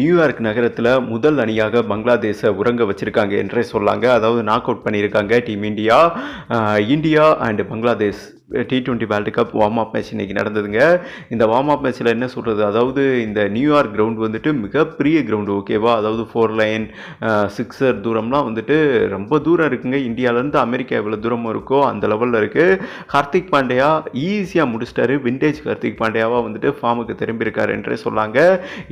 New York நகரத்தில் முதல் அணியாக பங்களாதேஷை உறங்க வச்சுருக்காங்க என்றே சொல்லாங்க. அதாவது நாக் அவுட் பண்ணியிருக்காங்க team India India and Bangladesh. T twenty world cup warm up match இன்றைக்கி நடந்ததுங்க. இந்த வார்ம் அப் மேட்ச்சில் என்ன சொல்கிறது அதாவது இந்த நியூயார்க் கிரவுண்ட் வந்துட்டு மிகப்பெரிய கிரவுண்டு ஓகேவா அதாவது ஃபோர் லைன் சிக்ஸர் தூரம்லாம் வந்துட்டு ரொம்ப தூரம் இருக்குங்க. இந்தியாவிலேருந்து அமெரிக்கா எவ்வளோ தூரம் இருக்கோ அந்த லெவலில் இருக்குது ஹர்திக் பாண்டியா ஈஸியாக முடிச்சிட்டாரு. விண்டேஜ் ஹர்திக் பாண்டியாவாக வந்துட்டு ஃபார்முக்கு திரும்பியிருக்காரு என்றே சொல்லாங்க.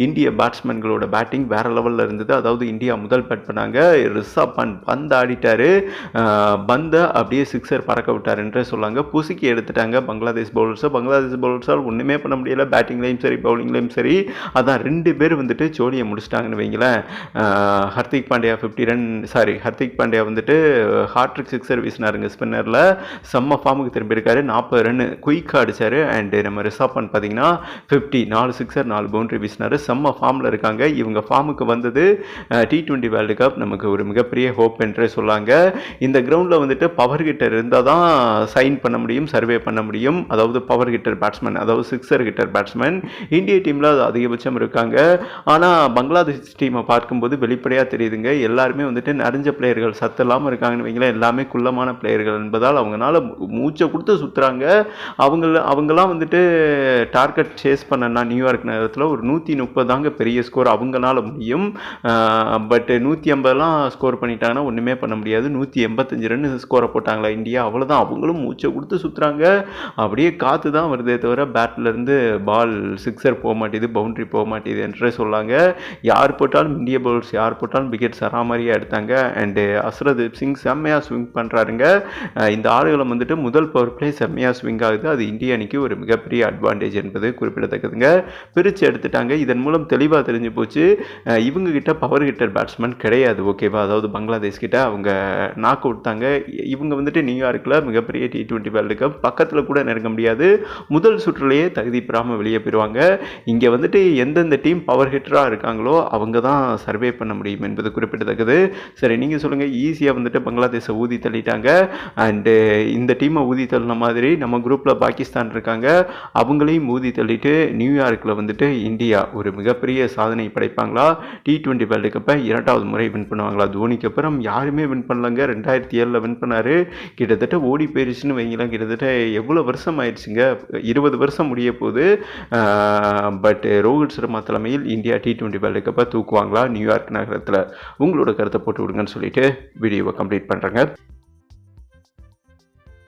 இந்திய பேட்ஸ்மேன்களோட பேட்டிங் வேறு லெவலில் இருந்தது. அதாவது இந்தியா முதல் பேட் பண்ணாங்க. ரிஷப் பண்ட் பந்து ஆடிட்டார். பந்தை அப்படியே சிக்ஸர் பறக்க விட்டார் என்றே சொல்லாங்க. புசுக்கி எடுத்துட்டாங்க. பங்களாதேஷ் பவுலர்ஸை பங்களாதேஷ் பவுலர்ஸால் ஒன்றுமே பண்ண முடியல. பேட்டிங்லேயும் சரி பவுலிங்லேயும் சரி. அதான் ரெண்டு பேர் வந்துட்டு ஜோடியை முடிச்சிட்டாங்கன்னு வைங்களேன். Hardik Pandya fifty run sorry Hardik Pandya வந்துட்டு ஹாட்ரிக் சிக்ஸர் வீசினாருங்க ஸ்பின்னரில் செம்ம ஃபார்முக்கு திரும்பியிருக்காரு நாற்பது ரன் குயிக்காக அடிச்சார். அண்டு நம்ம ரிஷப் பண்ட் பார்த்தீங்கன்னா ஃபிஃப்டி நாலு சிக்ஸர் நாலு பவுண்டரி வீசினார். செம்ம ஃபார்மில் இருக்காங்க. இவங்க ஃபார்முக்கு வந்தது டி ட்வெண்ட்டி வேர்ல்டு கப் நமக்கு ஒரு மிகப்பெரிய ஹோப் என்றே சொல்லாங்க. இந்த கிரவுண்டில் வந்துட்டு பவர் கிட்ட இருந்தால் தான் சைன் பண்ண முடியும். சர்வே பண்ண முடியும். அதாவது பவர் ஹிட்டர் பேட்ஸ்மேன் அதாவது சிக்ஸர் கிட்டர் பேட்ஸ்மேன் இந்திய டீமில் அது அதிகபட்சம் இருக்காங்க. ஆனால் பங்களாதேஷ் டீமை பார்க்கும்போது வெளிப்படையாக தெரியுதுங்க. எல்லாருமே வந்துட்டு நிறைஞ்ச பிளேயர்கள் சத்து இல்லாமல் இருக்காங்கன்னு வைங்களேன். எல்லாமே குள்ளமான பிளேயர்கள் என்பதால் அவங்களால மூச்சை கொடுத்து சுற்றுறாங்க அவங்கள அவங்களாம் வந்துட்டு டார்கெட் சேஸ் பண்ணனா நியூயார்க் நகரத்தில் ஒரு நூற்றி முப்பது தாங்க பெரிய ஸ்கோர் அவங்களால முடியும். பட் நூற்றி ஐம்பதுலாம் ஸ்கோர் பண்ணிட்டாங்கன்னா ஒன்றுமே பண்ண முடியாது. நூற்றி எண்பத்தஞ்சு ரன் ஸ்கோரை போட்டாங்களா இந்தியா? அவ்வளோதான் அவங்களும் மூச்சை கொடுத்து சுற்றுறாங்க அப்படியே காற்று தான் வருதே தவிர பேட்லேருந்து பால் சிக்ஸர் போக மாட்டேது பவுண்ட்ரி போக மாட்டேது என்றே சொல்லாங்க. யார் போட்டாலும் இந்திய பவுல்ஸ் யார் போட்டாலும் விக்கெட் சராமரியாக எடுத்தாங்க. அண்டு அஸ்ரதீப் சிங் செம்மையாக ஸ்விங் பண்ணுறாருங்க இந்த ஆடுகளம் வந்துட்டு முதல் பவர் பிளே செம்மையாக ஸ்விங் ஆகுது. அது இந்திய அணிக்கு ஒரு மிகப்பெரிய அட்வான்டேஜ் என்பது குறிப்பிடத்தக்கதுங்க. பிரித்து எடுத்துட்டாங்க. இதன் மூலம் தெளிவாக தெரிஞ்சு போச்சு. இவங்க கிட்ட பவர் ஹிட்டர் பேட்ஸ்மேன் கிடையாது ஓகேவா அதாவது பங்களாதேஷ் கிட்ட அவங்க நாக் அவுட் தாங்க. இவங்க வந்துட்டு நியூயார்க்கில் மிகப்பெரிய டி ட்வெண்ட்டி வேர்ல்டு கப் பக்கத்தில் கூட நெருங்க முடியாது. முதல் சுற்றுலேயே தகுதி பெறாமல் வெளியே போயிடுவாங்க இங்கே வந்துட்டு எந்தெந்த டீம் பவர் ஹிட்டராக இருக்காங்களோ அவங்க தான் சர்வே பண்ண முடியும் என்பது குறிப்பிடத்தக்கது. சரி நீங்கள் சொல்லுங்கள் ஈஸியாக வந்துட்டு பங்களாதேஷை ஊதி தள்ளிட்டாங்க. அண்டு இந்த டீமை ஊதி தள்ளின மாதிரி நம்ம குரூப்பில் பாகிஸ்தான் இருக்காங்க. அவங்களையும் ஊதி தள்ளிட்டு நியூயார்க்கில் வந்துட்டு இந்தியா ஒரு மிகப்பெரிய சாதனை படைப்பாங்களா? டி ட்வெண்ட்டி வேர்ல்டு கப்பை இரண்டாவது முறை வின் பண்ணுவாங்களா? தோனிக்கு அப்புறம் யாருமே வின் பண்ணலங்க. ரெண்டாயிரத்தி ஏழில் வின் பண்ணார். கிட்டத்தட்ட ஓடி போயிருச்சுன்னு வைங்களேன் கிட்டத்தட்ட எவ்வளோ வருஷம் ஆயிடுச்சுங்க? இருபது வருஷம் முடிய போகுது பட் ரோஹித் சர்மா தலைமையில் இந்தியா டி டுவெண்ட்டி வேர்ல்டு கப்பை தூக்குவாங்களா நியூயார்க் நகரத்தில்? உங்களோட கருத்தை போட்டு விடுங்கன்னு சொல்லிட்டு வீடியோவை கம்ப்ளீட் பண்ணுறேங்க